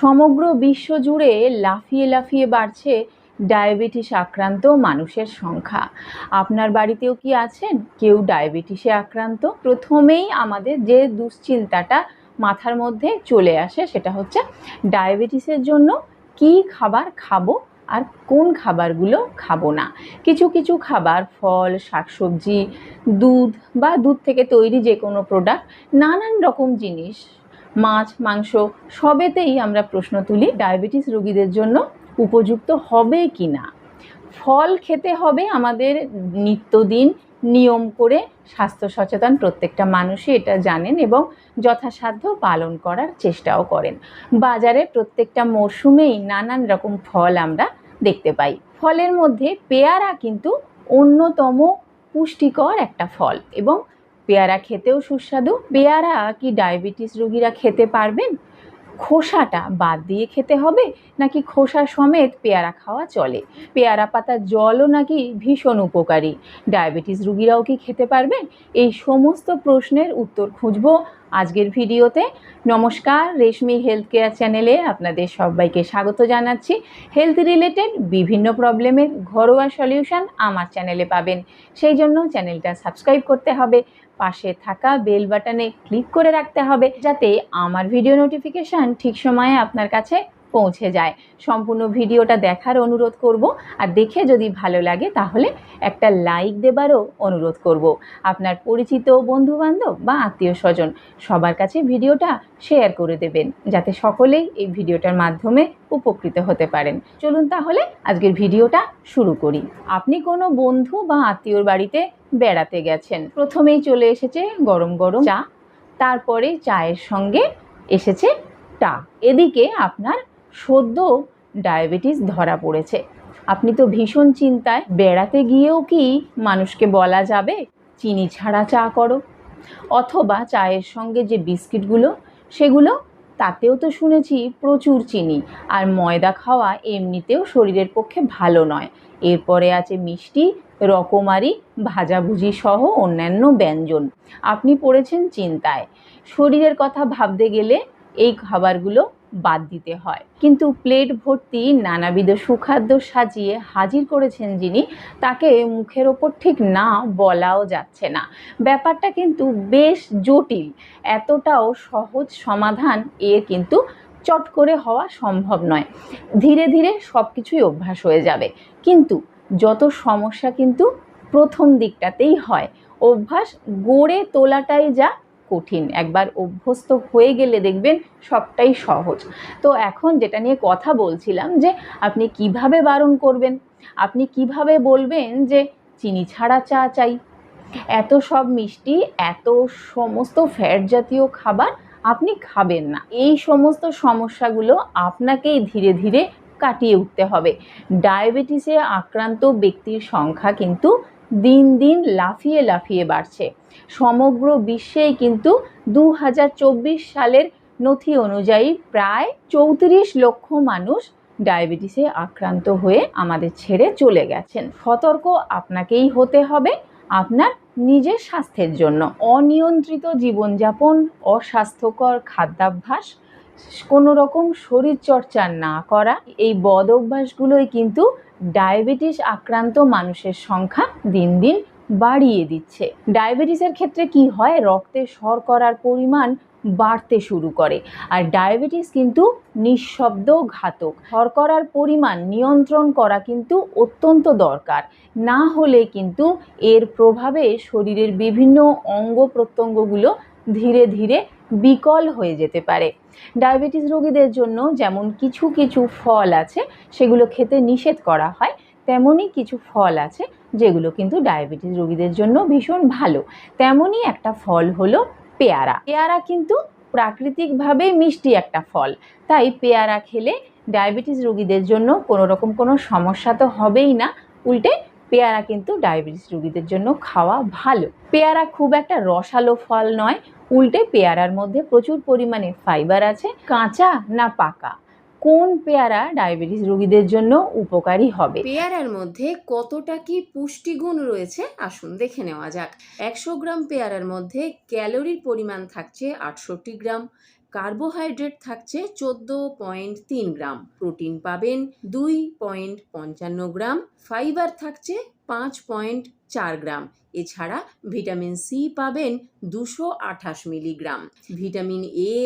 সমগ্র বিশ্ব জুড়ে লাফিয়ে লাফিয়ে বাড়ছে ডায়াবেটিস আক্রান্ত মানুষের সংখ্যা। আপনার বাড়িতেও কি আছেন? কেউ ডায়াবেটিসে আক্রান্ত? প্রথমেই আমাদের যে দুশ্চিন্তাটা মাথার মধ্যে চলে আসে সেটা হচ্ছে ডায়াবেটিসের জন্য কি খাবার খাব আর কোন খাবারগুলো খাব না। কিছু কিছু খাবার, ফল, শাকসবজি, দুধ বা দুধ থেকে তৈরি যে কোনো প্রোডাক্ট নানান রকম জিনিস মাছ, মাংস সবেতেই আমরা প্রশ্ন তুলি, ডায়াবেটিস রোগীদের জন্য উপযুক্ত হবে কি না ফল খেতে হবে আমাদের নিত্যদিন নিয়ম করে, স্বাস্থ্য সচেতন প্রত্যেকটা মানুষই এটা জানেন এবং যথাসাধ্য পালন করার চেষ্টাও করেন। বাজারে প্রত্যেকটা মরশুমেই নানান রকম ফল আমরা দেখতে পাই। ফলের মধ্যে পেয়ারা কিন্তু অন্যতম পুষ্টিকর একটা ফল এবং পেয়ারা খেতেও সুস্বাদু। পেয়ারা কি ডায়াবেটিস রোগীরা খেতে পারবেন? খোসাটা বাদ দিয়ে খেতে হবে নাকি খোসা সমেত পেয়ারা খাওয়া চলে? পেয়ারা পাতার জলও নাকি ভীষণ উপকারী। ডায়াবেটিস রুগীরাও কি খেতে পারবেন? এই সমস্ত প্রশ্নের উত্তর খুঁজব আজকের ভিডিওতে নমস্কার রেশমি হেলথ কেয়ার চ্যানেলে আপনাদের সবাইকে স্বাগত জানাচ্ছি। হেলথ রিলেটেড বিভিন্ন প্রবলেমের ঘরোয়া সলিউশন আমার চ্যানেলে পাবেন। সেই জন্য চ্যানেলটা সাবস্ক্রাইব করতে হবে, পাশে থাকা বেল বাটনে ক্লিক করে রাখতে হবে, যাতে আমার ভিডিও নোটিফিকেশান ঠিক সময়ে আপনার কাছে পৌঁছে যায়। সম্পূর্ণ ভিডিওটা দেখার অনুরোধ করব। আর দেখে যদি ভালো লাগে তাহলে একটা লাইক দেবারও অনুরোধ করব। আপনার পরিচিত বন্ধুবান্ধব বা আত্মীয় স্বজন সবার কাছে ভিডিওটা শেয়ার করে দেবেন, যাতে সকলেই এই ভিডিওটার মাধ্যমে উপকৃত হতে পারেন। চলুন তাহলে আজকের ভিডিওটা শুরু করি। আপনি কোনো বন্ধু বা আত্মীয়র বাড়িতে বেড়াতে গেছেন? প্রথমেই চলে এসেছে গরম গরম চা, তারপরে চায়ের সঙ্গে এসেছে টা। এদিকে আপনার সদ্য ডায়াবেটিস ধরা পড়েছে। আপনি তো ভীষণ চিন্তায়। বেড়াতে গিয়েও কি মানুষকে বলা যাবে, চিনি ছাড়া চা করো? অথবা চায়ের সঙ্গে যে বিস্কিটগুলো, সেগুলো? তাতেও তো শুনেছি প্রচুর চিনি। আর ময়দা খাওয়া এমনিতেও শরীরের পক্ষে ভালো নয়। এরপরে আছে মিষ্টি, রকমারি, ভাজাভুজি সহ অন্যান্য ব্যঞ্জন। আপনি পড়েছেন চিন্তায়। শরীরের কথা ভাবতে গেলে এই খাবারগুলো বাদ দিতে হয়। কিন্তু প্লেট ভর্তি নানাবিধ সুখাদ্য সাজিয়ে হাজির করেছেন যিনি, তাকে মুখের ওপর ঠিক না বলাও যাচ্ছে না। ব্যাপারটা কিন্তু বেশ জটিল। এতটাও সহজ সমাধান এর কিন্তু চট করে হওয়া সম্ভব নয়। ধীরে ধীরে সব কিছুই অভ্যাস হয়ে যাবে। কিন্তু যত সমস্যা কিন্তু প্রথম দিকটাতেই হয়। অভ্যাস গড়ে তোলাটাই যা কঠিন। একবার অভ্যস্ত হয়ে গেলে দেখবেন সবটাই সহজ। তো এখন যেটা নিয়ে কথা বলছিলাম যে, আপনি কীভাবে বারণ করবেন? আপনি কীভাবে বলবেন যে, চিনি ছাড়া চা চাই? এত সব মিষ্টি, এত সমস্ত ফ্যাট জাতীয় খাবার আপনি খাবেন না। এই সমস্ত সমস্যাগুলো আপনাকেই ধীরে ধীরে কাটিয়ে উঠতে হবে। ডায়াবেটিসে আক্রান্ত ব্যক্তির সংখ্যা কিন্তু দিন দিন লাফিয়ে লাফিয়ে বাড়ছে। সমগ্র বিশ্বেই কিন্তু দু হাজার চব্বিশ সালের নথি অনুযায়ী প্রায় চৌত্রিশ লক্ষ মানুষ ডায়াবেটিসে আক্রান্ত হয়ে আমাদের ছেড়ে চলে গেছেন। সতর্ক আপনাকেই হতে হবে আপনার নিজের স্বাস্থ্যের জন্য। অনিয়ন্ত্রিত জীবনযাপন, অস্বাস্থ্যকর খাদ্যাভ্যাস কোনো রকম শরীরচর্চা না করা, এই বদ অভ্যাসগুলোই কিন্তু ডায়াবেটিস আক্রান্ত মানুষের সংখ্যা দিন দিন বাড়িয়ে দিচ্ছে। ডায়াবেটিসের ক্ষেত্রে কি হয়? রক্তে শর্করার পরিমাণ বাড়তে শুরু করে। আর ডায়াবেটিস কিন্তু নিঃশব্দ ঘাতক। শর্করার পরিমাণ নিয়ন্ত্রণ করা কিন্তু অত্যন্ত দরকার। না হলে কিন্তু এর প্রভাবে শরীরের বিভিন্ন অঙ্গ প্রত্যঙ্গগুলো ধীরে ধীরে বিকল হয়ে যেতে পারে। ডায়াবেটিস রোগীদের জন্য যেমন কিছু কিছু ফল আছে, সেগুলো খেতে নিষেধ করা হয়, তেমনই কিছু ফল আছে, যেগুলো কিন্তু ডায়াবেটিস রোগীদের জন্য ভীষণ ভালো। তেমনই একটা ফল হলো পেয়ারা। পেয়ারা কিন্তু প্রাকৃতিকভাবেই মিষ্টি একটা ফল। তাই পেয়ারা খেলে ডায়াবেটিস রোগীদের জন্য কোনো রকম কোনো সমস্যা তো হবেই না, উল্টে পেয়ারা কিন্তু ডায়াবেটিস রোগীদের জন্য খাওয়া ভালো। পেয়ারা খুব একটা রসালো ফল নয়। উল্টে পেয়ারার মধ্যে প্রচুর পরিমাণে ফাইবার আছে। কাঁচা না পাকা? কোন পেয়ারা ডায়াবেটিস রোগীদের জন্য উপকারী হবে? পেয়ারার মধ্যে কতটা কি পুষ্টিগুণ রয়েছে আসুন দেখে নেওয়া যাক। একশো গ্রাম পেয়ারার মধ্যে ক্যালোরির পরিমাণ থাকছে আটষট্টি গ্রাম। কার্বোহাইড্রেট থাকছে চোদ্দ পয়েন্ট তিন গ্রাম। প্রোটিন পাবেন দুই পয়েন্ট পঞ্চান্ন গ্রাম। ফাইবার থাকছে পাঁচ পয়েন্ট চার গ্রাম। এছাড়া ভিটামিন সি পাবেন দুশো আঠাশ milligram. Vitamin A,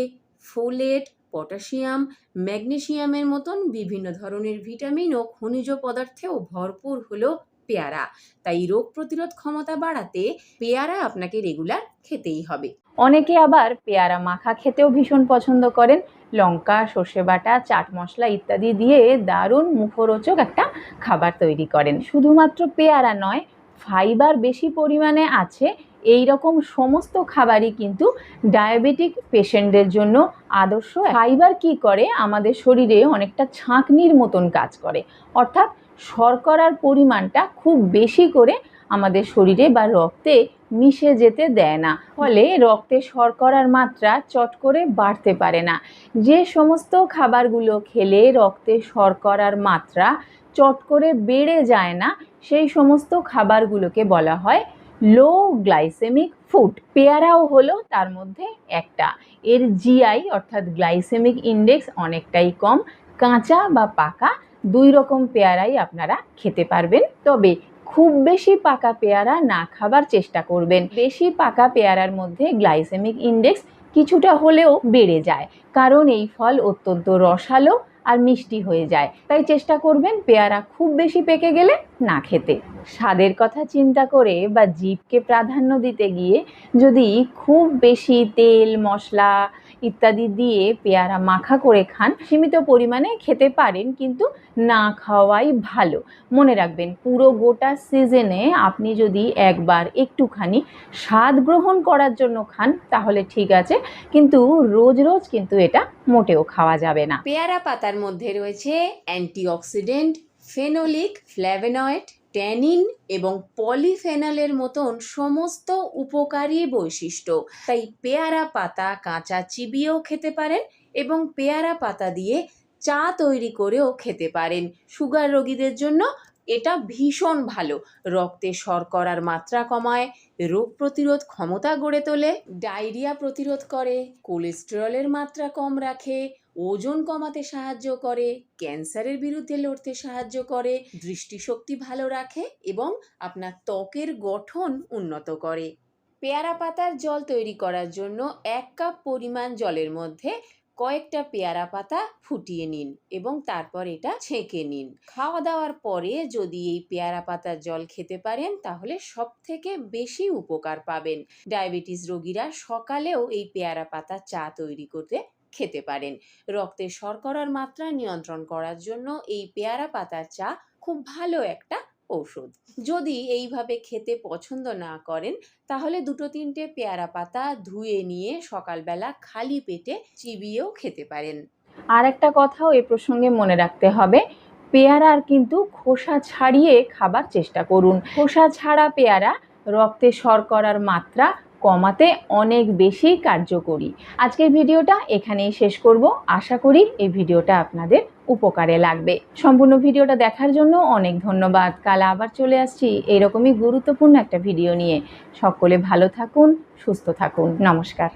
folate, potassium ম্যাগনেসিয়ামের মতন বিভিন্ন ধরনের ভিটামিন ও খনিজ পদার্থেও ভরপুর হলো পেয়ারা। তাই রোগ প্রতিরোধ ক্ষমতা বাড়াতে পেয়ারা আপনাকে রেগুলার খেতেই হবে। অনেকে আবার পেয়ারা মাখা খেতেও ভীষণ পছন্দ করেন। লঙ্কা, সর্ষে বাটা, চাট মশলা ইত্যাদি দিয়ে দারুণ মুখরোচক একটা খাবার তৈরি করেন। শুধুমাত্র পেয়ারা নয়, ফাইবার বেশি পরিমাণে আছে। এই রকম সমস্ত খাবারই কিন্তু ডায়াবেটিক পেশেন্টদের জন্য আদর্শ। ফাইবার কি করে? আমাদের শরীরে অনেকটা ছাঁকনির মতন কাজ করে। অর্থাৎ শর্করার পরিমাণটা খুব বেশি করে আমাদের শরীরে বা রক্তে মিশে যেতে দেয় না। ফলে রক্তে শর্করার মাত্রা চট করে বাড়তে পারে না। যে সমস্ত খাবারগুলো খেলে রক্তে শর্করার মাত্রা চট করে বেড়ে যায় না, সেই সমস্ত খাবারগুলোকে বলা হয় লো গ্লাইসেমিক ফুড পেয়ারাও হলো তার মধ্যে একটা। এর জিআই অর্থাৎ গ্লাইসেমিক ইন্ডেক্স অনেকটাই কম। কাঁচা বা পাকা দুই রকম পেয়ারাই আপনারা খেতে পারবেন। তবে খুব বেশি পাকা পেয়ারা না খাবার চেষ্টা করবেন। বেশি পাকা পেয়ারার মধ্যে গ্লাইসেমিক ইন্ডেক্স কিছুটা হলেও বেড়ে যায়। কারণ এই ফল অত্যন্ত রসালো আর মিষ্টি হয়ে যায়। তাই চেষ্টা করবেন পেয়ারা খুব বেশি পেকে গেলে না খেতে। স্বাদের কথা চিন্তা করে বা জীবকে প্রাধান্য দিতে গিয়ে যদি খুব বেশি তেল, মশলা ইত্যাদি দিয়ে পেয়ারা মাখা করে খান। সীমিত পরিমাণে খেতে পারেন, কিন্তু না খাওয়াই ভালো। মনে রাখবেন, পুরো গোটা সিজনে আপনি যদি একবার একটুখানি স্বাদ গ্রহণ করার জন্য খান, তাহলে ঠিক আছে। কিন্তু রোজ রোজ কিন্তু এটা মোটেও খাওয়া যাবে না। পেয়ারা পাতার মধ্যে রয়েছে অ্যান্টিঅক্সিডেন্ট, ফেনোলিক, ফ্ল্যাভেনয়েড ট্যানিন এবং পলিফেনলের মতন সমস্ত উপকারী বৈশিষ্ট্য। তাই পেয়ারা পাতা, কাঁচা চিবিয়েও খেতে পারেন এবং পেয়ারা পাতা দিয়ে চা তৈরি করেও খেতে পারেন। সুগার রোগীদের জন্য এটা ভীষণ ভালো। রক্তে শর্করার মাত্রা কমায়, রোগ প্রতিরোধ ক্ষমতা গড়ে তোলে, ডায়রিয়া প্রতিরোধ করে, কোলেস্টেরলের মাত্রা কম রাখে ওজন কমাতে সাহায্য করে, ক্যান্সারের বিরুদ্ধে লড়তে সাহায্য করে, দৃষ্টিশক্তি ভালো রাখে এবং আপনার ত্বকের গঠন উন্নত করে। পেয়ারা পাতার জল তৈরি করার জন্য এক কাপ পরিমাণ জলের মধ্যে কয়েকটা পেয়ারা পাতা ফুটিয়ে নিন এবং তারপর এটা ছেঁকে নিন। খাওয়া দাওয়ার পরে যদি এই পেয়ারা পাতার জল খেতে পারেন, তাহলে সব থেকে বেশি উপকার পাবেন। ডায়াবেটিস রোগীরা সকালেও এই পেয়ারা পাতা চা তৈরি করতে খেতে পারেন। রক্তে শর্করার মাত্রা নিয়ন্ত্রণ করার জন্য এই পেয়ারা পাতার চা খুব ভালো একটা ঔষধ। যদি এইভাবে খেতে পছন্দ না করেন, তাহলে দুটো তিনটে পেয়ারা পাতা ধুয়ে নিয়ে সকালবেলা খালি পেটে চিবিয়েও খেতে পারেন। আর একটা কথাও এ প্রসঙ্গে মনে রাখতে হবে, পেয়ারার কিন্তু খোসা ছাড়িয়ে খাবার চেষ্টা করুন। খোসা ছাড়া পেয়ারা রক্তে শর্করার মাত্রা কমাতে অনেক বেশি কার্যকরী। আজকের ভিডিওটা এখানেই শেষ করব। আশা করি এই ভিডিওটা আপনাদের উপকারে লাগবে। সম্পূর্ণ ভিডিওটা দেখার জন্য অনেক ধন্যবাদ। কাল আবার চলে আসছি এরকমই গুরুত্বপূর্ণ একটা ভিডিও নিয়ে। সকলে ভালো থাকুন, সুস্থ থাকুন। নমস্কার।